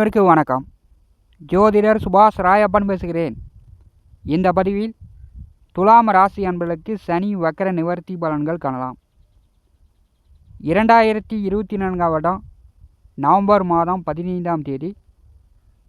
அனைவருக்கும் வணக்கம். ஜோதிடர் சுபாஷ் ராயப்பன் பேசுகிறேன். இந்த பதிவில் துலாம் ராசி அன்பர்களுக்கு சனி வக்கர நிவர்த்தி பலன்கள் காணலாம். இரண்டாயிரத்தி இருபத்தி நான்காம் வருடம் நவம்பர் மாதம் பதினைந்தாம் தேதி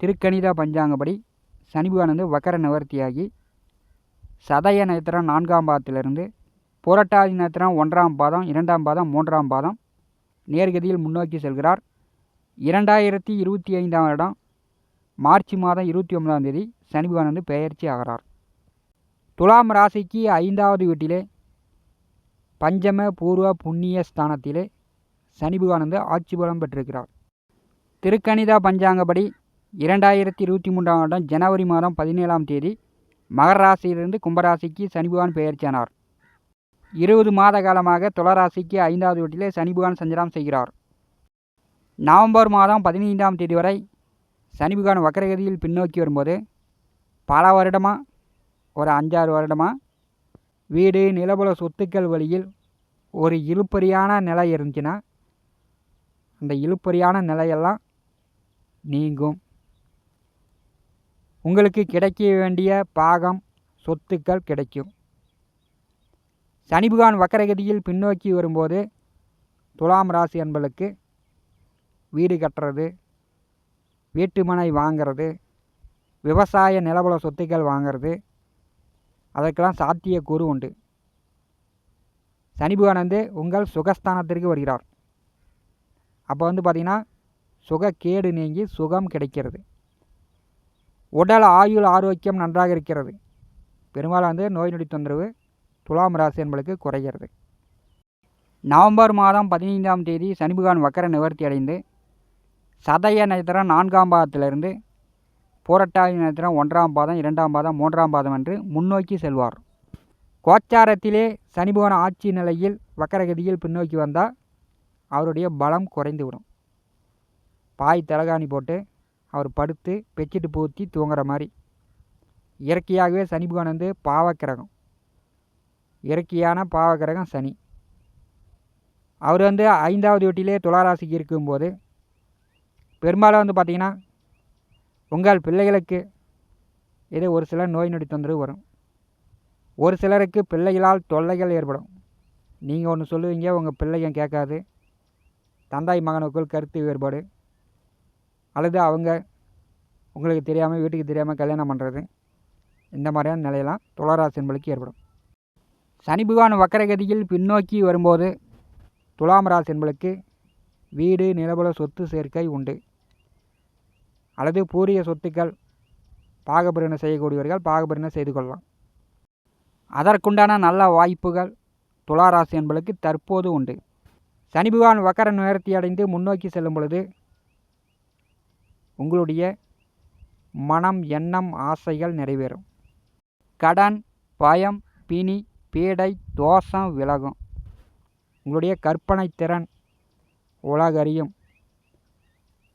திருக்கணித பஞ்சாங்கப்படி சனி வக்கர நிவர்த்தியாகி சதய நட்சத்திரம் நான்காம் பாதத்திலிருந்து புரட்டாதி நட்சத்திரம் ஒன்றாம் பாதம் இரண்டாம் பாதம் மூன்றாம் பாதம் நேர்கதியில் முன்னோக்கி செல்கிறார். இரண்டாயிரத்தி இருபத்தி ஐந்தாம் வருடம் மார்ச் மாதம் இருபத்தி ஒன்பதாம் தேதி சனி பகவான் வந்து பெயர்ச்சி ஆகிறார். துலாம் ராசிக்கு ஐந்தாவது வீட்டிலே பஞ்சம பூர்வ புண்ணிய ஸ்தானத்திலே சனி பகவான் வந்து ஆட்சி பலம் பெற்றிருக்கிறார். திருக்கணிதா பஞ்சாங்கப்படி இரண்டாயிரத்தி இருபத்தி மூன்றாம் வருடம் ஜனவரி மாதம் பதினேழாம் தேதி மகர ராசியிலிருந்து கும்பராசிக்கு சனி பகவான் பெயர்ச்சியானார் இருபது மாத காலமாக துளராசிக்கு ஐந்தாவது வீட்டிலே சனி பகவான் சஞ்சலம் செய்கிறார். நவம்பர் மாதம் பதினைந்தாம் தேதி வரை சனி பகவான் வக்கரகதியில் பின்னோக்கி வரும்போது பல வருடமாக ஒரு அஞ்சாறு வருடமாக வீடு நிலபுல சொத்துக்கள் வழியில் ஒரு இழுப்பறியான நிலை இருந்துச்சுன்னா அந்த இழுப்பறியான நிலையெல்லாம் நீங்கும். உங்களுக்கு கிடைக்க வேண்டிய பாகம் சொத்துக்கள் கிடைக்கும். சனிபுகான் வக்கரகதியில் பின்னோக்கி வரும்போது துலாம் ராசி என்பளுக்கு வீடு கட்டுறது வீட்டுமனை வாங்கிறது விவசாய நிலபுல சொத்துக்கள் வாங்கிறது அதற்கெல்லாம் சாத்தியக்கூறு உண்டு. சனி பகவான் வந்து உங்கள் சுகஸ்தானத்திற்கு வருகிறார். அப்போ வந்து பார்த்திங்கன்னா சுகக்கேடு நீங்கி சுகம் கிடைக்கிறது. உடல் ஆயுள் ஆரோக்கியம் நன்றாக இருக்கிறது. பெரும்பாலும் வந்து நோய் நொடி தொந்தரவு துலாம் ராசி என்பளுக்கு குறைகிறது. நவம்பர் மாதம் பதினைந்தாம் தேதி சனிபகவான் வக்கர நிவர்த்தி அடைந்து சதய நட்சத்திரம் நான்காம் பாதத்திலிருந்து பூரட்டாதி நட்சத்திரம் ஒன்றாம் பாதம் இரண்டாம் பாதம் மூன்றாம் பாதம் என்று முன்னோக்கி செல்வார். கோச்சாரத்திலே சனிபோன ஆட்சி நிலையில் வக்கரகதியில் பின்னோக்கி வந்தால் அவருடைய பலம் குறைந்துவிடும். பாய் தலகாணி போட்டு அவர் படுத்து பெச்சிட்டு பூத்தி தூங்குற மாதிரி. இயற்கையாகவே சனி பகவான் வந்து பாவக்கிரகம். இயற்கையான பாவக்கிரகம் சனி. அவர் வந்து ஐந்தாவது வீட்டிலே துளாராசிக்கு இருக்கும்போது பெரும்பாலும் வந்து பார்த்திங்கன்னா உங்கள் பிள்ளைகளுக்கு இது ஒரு சில நோய் நொடி தொந்தரவு வரும். ஒரு சிலருக்கு பிள்ளைகளால் தொல்லைகள் ஏற்படும். நீங்கள் ஒன்று சொல்லுவீங்க உங்கள் பிள்ளைங்க கேட்காது. தந்தாய் மகனுக்குள் கருத்து வேறுபாடு. அல்லது அவங்க உங்களுக்கு தெரியாமல் வீட்டுக்கு தெரியாமல் கல்யாணம் பண்ணுறது இந்த மாதிரியான நிலையெல்லாம் துளராசின்களுக்கு ஏற்படும். சனி பகவான் வக்கரகதியில் பின்னோக்கி வரும்போது துலாம் ராசி என்பளுக்கு வீடு நிலபல சொத்து சேர்க்கை உண்டு. அல்லது பூரிய சொத்துக்கள் பாகபிரிவினை செய்யக்கூடியவர்கள் பாகபிரிவினை செய்து கொள்ளலாம். அதற்குண்டான நல்ல வாய்ப்புகள் துளாராசி என்பளுக்கு தற்போது உண்டு. சனி பகவான் வக்கர நிவர்த்தி அடைந்து முன்னோக்கி செல்லும் பொழுது உங்களுடைய மனம் எண்ணம் ஆசைகள் நிறைவேறும். கடன் பயம் பிணி பீடை தோஷம் விலகும். உங்களுடைய கற்பனை திறன் உலகறியும்.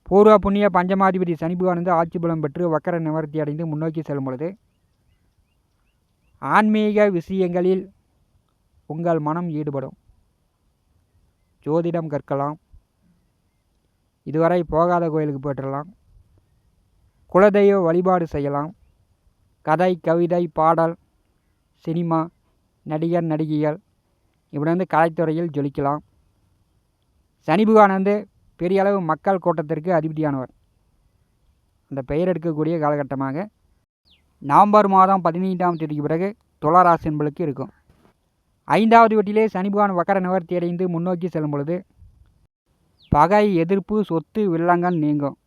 பூர்வ புண்ணிய பஞ்சமாதிபதி சனி ஆட்சி பலம் பெற்று வக்கர நிவர்த்தி அடைந்து முன்னோக்கி செல்லும் பொழுது ஆன்மீக விஷயங்களில் உங்கள் மனம் ஈடுபடும். ஜோதிடம் கற்கலாம். இதுவரை போகாத கோயிலுக்கு போய்ட்டுடலாம் குலதெய்வ வழிபாடு செய்யலாம். கதை கவிதை பாடல் சினிமா நடிகர் நடிகைகள் இப்படி வந்து கலைத்துறையில் ஜொலிக்கலாம். சனிபுகானந்து வந்து பெரிய அளவு மக்கள் கூட்டத்திற்கு அதிபதியானவர். அந்த பெயர் எடுக்கக்கூடிய காலகட்டமாக நவம்பர் மாதம் பதினைந்தாம் தேதிக்கு பிறகு துளாராசி என்பளுக்கு இருக்கும். ஐந்தாவது வீட்டிலே சனிபகவான் வக்கர நிவர்த்தி அடைந்து முன்னோக்கி செல்லும் பொழுது பகை எதிர்ப்பு சொத்து வில்லங்கள் நீங்கும்.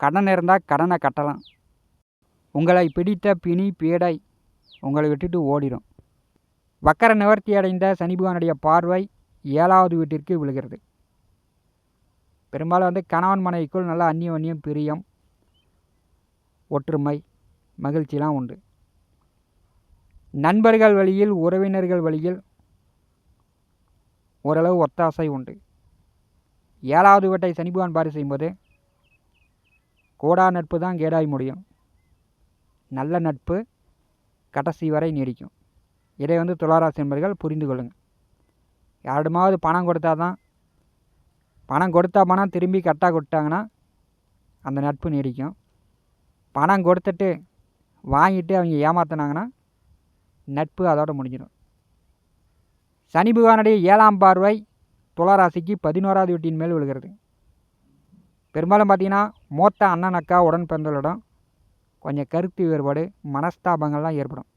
கடன் இருந்தால் கடனை கட்டலாம். உங்களை பிடித்த பிணி பீடை உங்களை விட்டுட்டு ஓடிடும் வக்கர நிவர்த்தி அடைந்த சனிபகவானுடைய பார்வை ஏழாவது வீட்டிற்கு விழுகிறது. பெரும்பாலும் வந்து கணவன் மனைவிக்குள் நல்ல அந்நியம் பிரியம் ஒற்றுமை மகிழ்ச்சிலாம் உண்டு. நண்பர்கள் வழியில் உறவினர்கள் வழியில் ஓரளவு ஒத்தாசை உண்டு. ஏழாவது வட்டை சனிபகவான் பாரி செய்யும்போது கோடா நட்பு தான் கேடாய் முடியும். நல்ல நட்பு கடைசி வரை நீடிக்கும். இதை வந்து துளாராசி என்பர்கள் புரிந்து கொள்ளுங்கள் யாரிடமாவது பணம் கொடுத்தா தான் பணம் கொடுத்தா பணம் திரும்பி கரெக்டாக கொடுத்தாங்கன்னா அந்த நட்பு நீடிக்கும். பணம் கொடுத்துட்டு வாங்கிட்டு அவங்க ஏமாத்தினாங்கன்னா நட்பு அதோட முடிஞ்சிடும். சனி பகவானுடைய ஏழாம் பார்வை துளராசிக்கு பதினோராவது வீட்டின் மேல் விழுகிறது. பெரும்பாலும் பார்த்தீங்கன்னா மூத்த அண்ணன் அக்கா உடன் பிறந்தவர்களிடம் கொஞ்சம் கருத்து வேறுபாடு மனஸ்தாபங்கள்லாம் ஏற்படும்.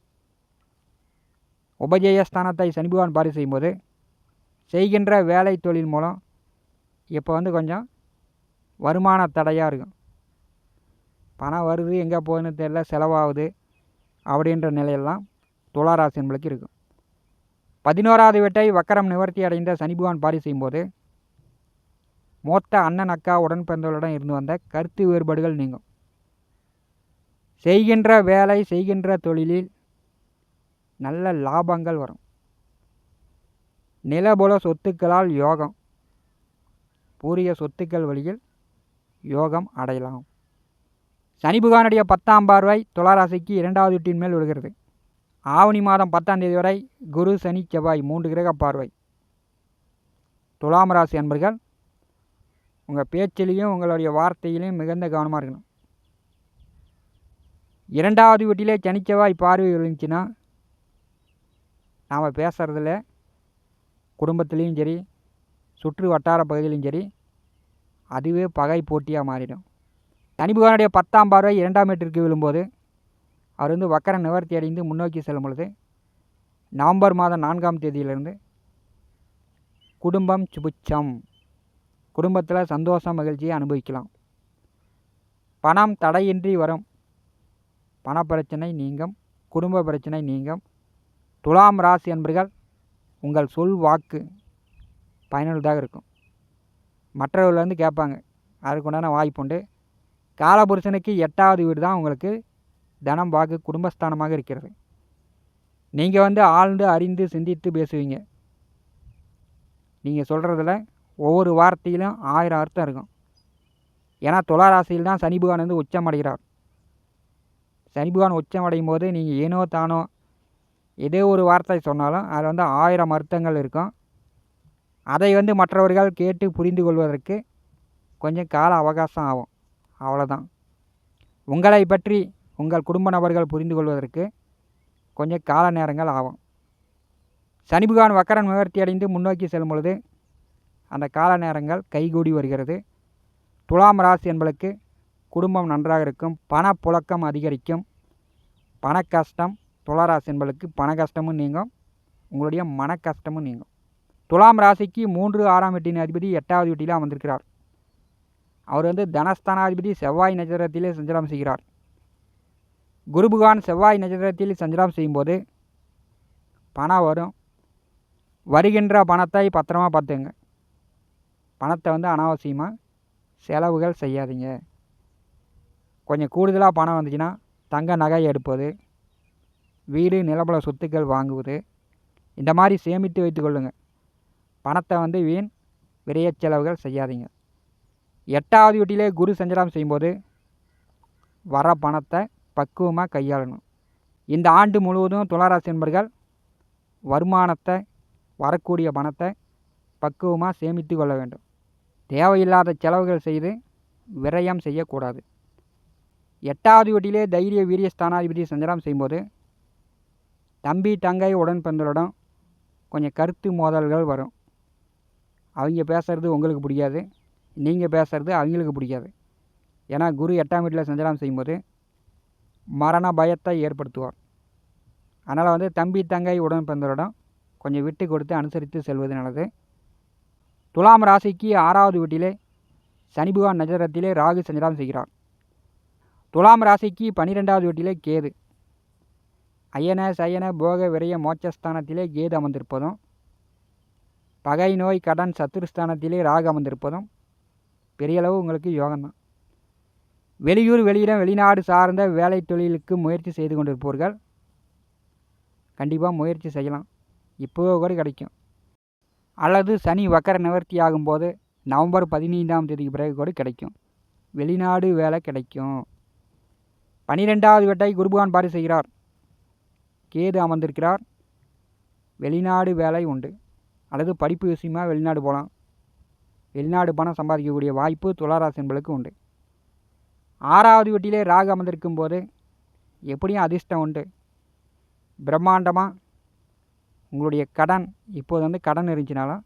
உபஜயஸ்தானத்தை சனி பகவான் பாரி செய்யும்போது செய்கின்ற வேலை தொழில் மூலம் இப்போ வந்து கொஞ்சம் வருமான தடையாக இருக்கும். பணம் வருது எங்கே போகுதுன்னு தெரியல செலவாகுது அப்படின்ற நிலையெல்லாம் துளாராசி நம்மளுக்கு இருக்கும். பதினோராவது வீட்டை வக்கரம் நிவர்த்தி அடைந்த சனிபகவான் பாரி செய்யும்போது மூத்த அண்ணன் அக்கா உடன் பிறந்தவர்களிடம் இருந்து வந்த கருத்து வேறுபாடுகள் நீங்கும். செய்கின்ற வேலை செய்கின்ற தொழிலில் நல்ல லாபங்கள் வரும். நிலபுல சொத்துக்களால் யோகம். பூரிய சொத்துக்கள் வழியில் யோகம் அடையலாம். சனி புகானுடைய பத்தாம் பார்வை துளாராசிக்கு இரண்டாவது வீட்டின் மேல் விழுகிறது. ஆவணி மாதம் பத்தாம் தேதி வரை குரு சனி செவ்வாய் மூன்று கிரக பார்வை. துலாம் ராசி அன்பர்கள் உங்கள் பேச்சிலையும் உங்களுடைய வார்த்தையிலையும் மிகுந்த கவனமாக இருக்கணும். இரண்டாவது வீட்டிலே சனிச்செவ்வாய் பார்வை விழுந்துச்சுன்னா நாம் பேசுகிறதுல குடும்பத்துலேயும் சரி சுற்று வட்டார பகுதியிலும் சரி அதுவே பகை போட்டியாக மாறிடும். சனி பத்தாம் பார்வை இரண்டாம் மீட்டருக்கு விழும்போது அவர் வந்து வக்கர நிவர்த்தி அடைந்து முன்னோக்கி செல்லும் பொழுது நவம்பர் மாதம் நான்காம் தேதியிலிருந்து குடும்பம் சுபிச்சம் குடும்பத்தில் சந்தோஷம் மகிழ்ச்சியை அனுபவிக்கலாம். பணம் தடையின்றி வரும். பணப்பிரச்சனை நீங்கும் குடும்ப பிரச்சனை நீங்கும். துலாம் ராசி என்பர்கள் உங்கள் சொல் வாக்கு. பயனுள்ளதாக இருக்கும். மற்றவர்கள் வந்து கேட்பாங்க அதுக்கு உண்டான வாய்ப்புண்டு காலபுருஷனுக்கு எட்டாவது வீடு தான் உங்களுக்கு தனம் வாக்கு குடும்பஸ்தானமாக இருக்கிறது. நீங்கள் வந்து ஆழ்ந்து அறிந்து சிந்தித்து பேசுவீங்க. நீங்கள் சொல்கிறதுல ஒவ்வொரு வார்த்தையிலும் ஆயிரம் அர்த்தம் இருக்கும். ஏன்னா துளாராசியில் தான் சனி பகவான் வந்து உச்சம் அடைகிறார். சனி பகவான் உச்சம் அடையும் போது நீங்கள் ஏனோ தானோ ஏதோ ஒரு வார்த்தை சொன்னாலும் அதில் வந்து ஆயிரம் அர்த்தங்கள் இருக்கும். அதை வந்து மற்றவர்கள் கேட்டு புரிந்து கொள்வதற்கு கொஞ்சம் கால அவகாசம் ஆகும். அவ்வளோதான் உங்களை பற்றி உங்கள் குடும்ப நபர்கள் புரிந்து கொள்வதற்கு கொஞ்சம் கால நேரங்கள் ஆகும். சனி வக்கரன் நிவர்த்தி அடைந்து முன்னோக்கி செல்லும் பொழுது அந்த கால நேரங்கள் கைகூடி வருகிறது. துலாம் ராசி என்பளுக்கு குடும்பம் நன்றாக இருக்கும். பணப்புழக்கம் அதிகரிக்கும். பண கஷ்டம் துளராசி என்பளுக்கு பண கஷ்டமும் நீங்கும். உங்களுடைய மன கஷ்டமும் நீங்கும். துலாம் ராசிக்கு மூன்று ஆறாம் வீட்டின் அதிபதி எட்டாவது வீட்டில் அமர்ந்திருக்கிறார். அவர் வந்து தனஸ்தானாதிபதி செவ்வாய் நட்சத்திரத்திலே சஞ்சாரம் செய்கிறார். குருபுகான் செவ்வாய் நட்சத்திரத்தில் சஞ்சாரம் செய்யும்போது பணம் வரும். வருகின்ற பணத்தை பத்திரமா பார்த்துங்க. பணத்தை வந்து அனாவசியமாக செலவுகள் செய்யாதீங்க. கொஞ்சம் கூடுதலாக பணம் வந்துச்சுன்னா தங்க நகை எடுப்பது வீடு நிலப்பல சொத்துக்கள் வாங்குவது இந்த மாதிரி சேமித்து வைத்துக்கொள்ளுங்கள் பணத்தை வந்து வீண் விரைய செலவுகள் செய்யாதீங்க. எட்டாவது வீட்டிலே குரு சஞ்சலம் செய்யும்போது வர பணத்தை பக்குவமாக கையாளணும். இந்த ஆண்டு முழுவதும் துளாராசி என்பர்கள் வருமானத்தை வரக்கூடிய பணத்தை பக்குவமாக சேமித்து கொள்ள வேண்டும். தேவையில்லாத செலவுகள் செய்து விரயம் செய்யக்கூடாது. எட்டாவது வீட்டிலே தைரிய வீரிய ஸ்தானாதிபதி சஞ்சலம் செய்யும்போது தம்பி தங்கை உடன் பிறந்தவரிடம் கொஞ்சம் கருத்து மோதல்கள் வரும். அவங்க பேசுகிறது உங்களுக்கு பிடிக்காது. நீங்கள் பேசுகிறது அவங்களுக்கு பிடிக்காது. ஏன்னா குரு எட்டாம் வீட்டில் சஞ்சலம் செய்யும்போது மரண பயத்தை ஏற்படுத்துவார். அதனால் வந்து தம்பி தங்கை உடன் பிறந்தவரிடம் கொஞ்சம் விட்டு கொடுத்து அனுசரித்து செல்வது நல்லது. துலாம் ராசிக்கு ஆறாவது வீட்டிலே சனி பகவான் நட்சத்திரத்திலே ராகு சஞ்சலம் செய்கிறார். துலாம் ராசிக்கு பன்னிரெண்டாவது வீட்டிலே கேது. அயன சயன போக விரய மோட்சஸ்தானத்திலே கேது அமர்ந்திருப்பதும் பகை நோய் கடன் சத்துருஸ்தானத்திலே ராகு அமர்ந்திருப்பதும் பெரியளவு உங்களுக்கு யோகம்தான். வெளியூர் வெளியிடம் வெளிநாடு சார்ந்த வேலை தொழிலுக்கு முயற்சி செய்து கொண்டிருப்பவர்கள் கண்டிப்பாக முயற்சி செய்யலாம். இப்போவே கூட கிடைக்கும். அல்லது சனி வக்கர நிவர்த்தி ஆகும்போது நவம்பர் பதினைந்தாம் தேதிக்கு பிறகு கூட கிடைக்கும். வெளிநாடு வேலை கிடைக்கும். பனிரெண்டாவது வெட்டை குருபகான் பாரி செய்கிறார். கேது அமர்ந்திருக்கிறார். வெளிநாடு வேலை உண்டு. அல்லது படிப்பு விஷயமாக வெளிநாடு போகலாம். வெளிநாடு பணம் சம்பாதிக்கக்கூடிய வாய்ப்பு துளாராசி என்பளுக்கு உண்டு. ஆறாவது வீட்டிலே ராகு அமர்ந்திருக்கும் போது எப்படியும் அதிர்ஷ்டம் உண்டு. பிரம்மாண்டமாக உங்களுடைய கடன் இப்போது வந்து கடன் இருந்துச்சுனாலும்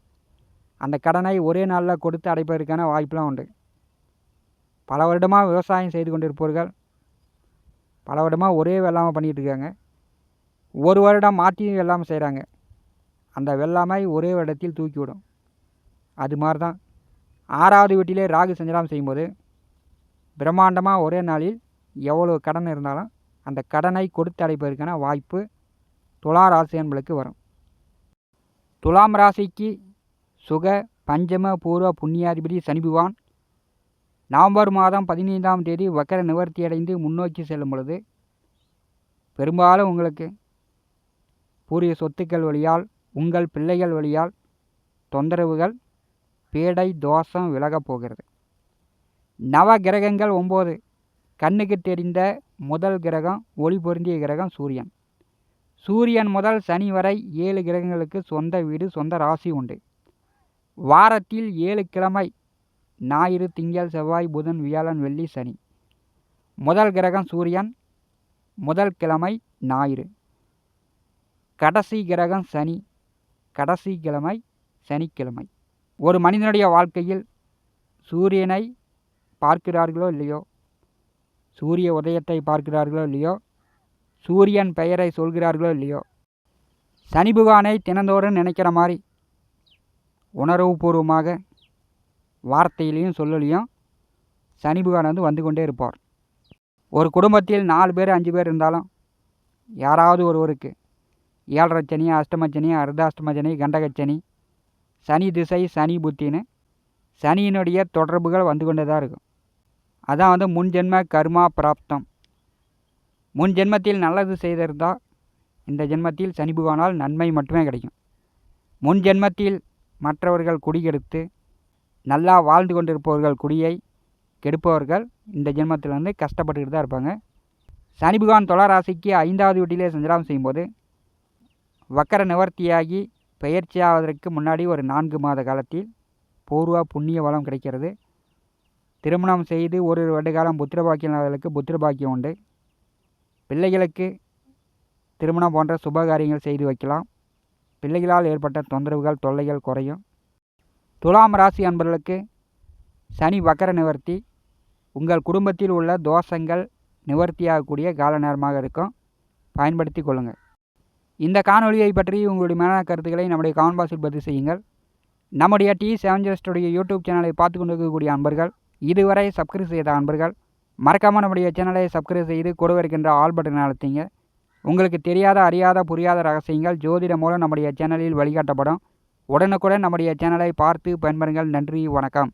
அந்த கடனை ஒரே நாளில் கொடுத்து அடைப்பதற்கான வாய்ப்பெலாம் உண்டு. பல வருடமாக விவசாயம் செய்து கொண்டிருப்பவர்கள் பல வருடமாக ஒரே வெள்ளாமை பண்ணிகிட்டு இருக்காங்க. ஒரு வருடம் மாற்றி வெள்ளாமை செய்கிறாங்க அந்த வெள்ளாமை ஒரே இடத்தில் தூக்கிவிடும். அது மாதிரி தான் ஆறாவது வீட்டிலே ராகு சஞ்சலம் செய்யும்போது பிரம்மாண்டமாக ஒரே நாளில் எவ்வளோ கடன் இருந்தாலும் அந்த கடனை கொடுத்து அடைப்பதற்கான வாய்ப்பு துலா ராசி என்பளுக்கு வரும். துலாம் ராசிக்கு சுக பஞ்சம பூர்வ புண்ணியாதிபதி சனிபுவான் நவம்பர் மாதம் பதினைந்தாம் தேதி வக்கர நிவர்த்தி அடைந்து முன்னோக்கி செல்லும் பொழுது பெரும்பாலும் உங்களுக்கு பூரிய சொத்துக்கள் வழியால் உங்கள் பிள்ளைகள் வழியால் தொந்தரவுகள் பேடை தோஷம் விலகப் போகிறது. நவ கிரகங்கள் ஒம்பது. கண்ணுக்கு தெரிந்த முதல் கிரகம் ஒளி பொருந்திய கிரகம் சூரியன். சூரியன் முதல் சனி வரை ஏழு கிரகங்களுக்கு சொந்த வீடு சொந்த ராசி உண்டு. வாரத்தில் ஏழு கிழமை ஞாயிறு திங்கள் செவ்வாய் புதன் வியாழன் வெள்ளி சனி. முதல் கிரகம் சூரியன் முதல் கிழமை ஞாயிறு. கடைசி கிரகம் சனி. கடைசி கிழமை சனிக்கிழமை. ஒரு மனிதனுடைய வாழ்க்கையில் சூரியனை பார்க்கிறார்களோ இல்லையோ? சூரிய உதயத்தை பார்க்கிறார்களோ இல்லையோ? சூரியன் பெயரை சொல்கிறார்களோ இல்லையோ? சனி புகானை தினந்தோறும் நினைக்கிற மாதிரி உணர்வுபூர்வமாக வார்த்தையிலையும் சொல்லலையும் சனி புகான் வந்து வந்து கொண்டே இருப்பார். ஒரு குடும்பத்தில் நாலு பேர் அஞ்சு பேர் இருந்தாலும் யாராவது ஒருவருக்கு ஏழரை சனி அஷ்டமச்சனி அர்த்தாஷ்டமச்சனி கண்டகச்சனி சனி திசை சனி புத்தின்னு சனியினுடைய தொடர்புகள் வந்து கொண்டே தான் இருக்கும். அதான் வந்து முன்ஜென்ம கர்மா பிராப்தம். முன் ஜென்மத்தில் நல்லது செய்திருந்தால் இந்த ஜென்மத்தில் சனி பகவானால் நன்மை மட்டுமே கிடைக்கும். முன் ஜென்மத்தில் மற்றவர்கள் குடிகெடுத்து நல்லா வாழ்ந்து கொண்டிருப்பவர்கள் குடியை கெடுப்பவர்கள் இந்த ஜென்மத்தில் வந்து கஷ்டப்பட்டுக்கிட்டு தான் இருப்பாங்க. சனி பகவான் தொலராசிக்கு ஐந்தாவது வீட்டிலே சஞ்சலம் செய்யும்போது வக்கர நிவர்த்தியாகி பெயர்ச்சியாவதற்கு முன்னாடி ஒரு நான்கு மாத காலத்தில் பூர்வ புண்ணிய வளம் கிடைக்கிறது. திருமணம் செய்து ஒரு வருட காலம் புத்திரபாக்கியங்களுக்கு புத்திரபாக்கியம் புத்திர பாக்கியம் உண்டு. பிள்ளைகளுக்கு திருமணம் போன்ற சுப காரியங்கள் செய்து வைக்கலாம். பிள்ளைகளால் ஏற்பட்ட தொந்தரவுகள் தொல்லைகள் குறையும். துலாம் ராசி அன்பர்களுக்கு சனி வக்கர நிவர்த்தி. உங்கள் குடும்பத்தில் உள்ள தோஷங்கள் நிவர்த்தியாகக்கூடிய கால நேரமாக இருக்கும். பயன்படுத்தி கொள்ளுங்கள். இந்த காணொலியை பற்றி உங்களுடைய மேலான கருத்துக்களை நம்முடைய கமெண்ட் பாக்ஸில் பதிவு செய்யுங்கள். நம்முடைய டி செவன் ஜஸ்டுடைய யூடியூப் சேனலை பார்த்து கொண்டு இருக்கக்கூடிய அன்பர்கள் இதுவரை சப்ஸ்கிரைப் செய்த அன்பர்கள் மறக்காமல் நம்முடைய சேனலை சப்ஸ்கிரைப் செய்து கூட இருக்கின்ற ஆல் பட்டன் அழுத்திங்க. உங்களுக்கு தெரியாத அறியாத புரியாத ரகசியங்கள் ஜோதிடம் மூலம் நம்முடைய சேனலில் வழிகாட்டப்படும். உடனுக்குடன் நம்முடைய சேனலை பார்த்து பயன்பெறுங்கள். நன்றி வணக்கம்.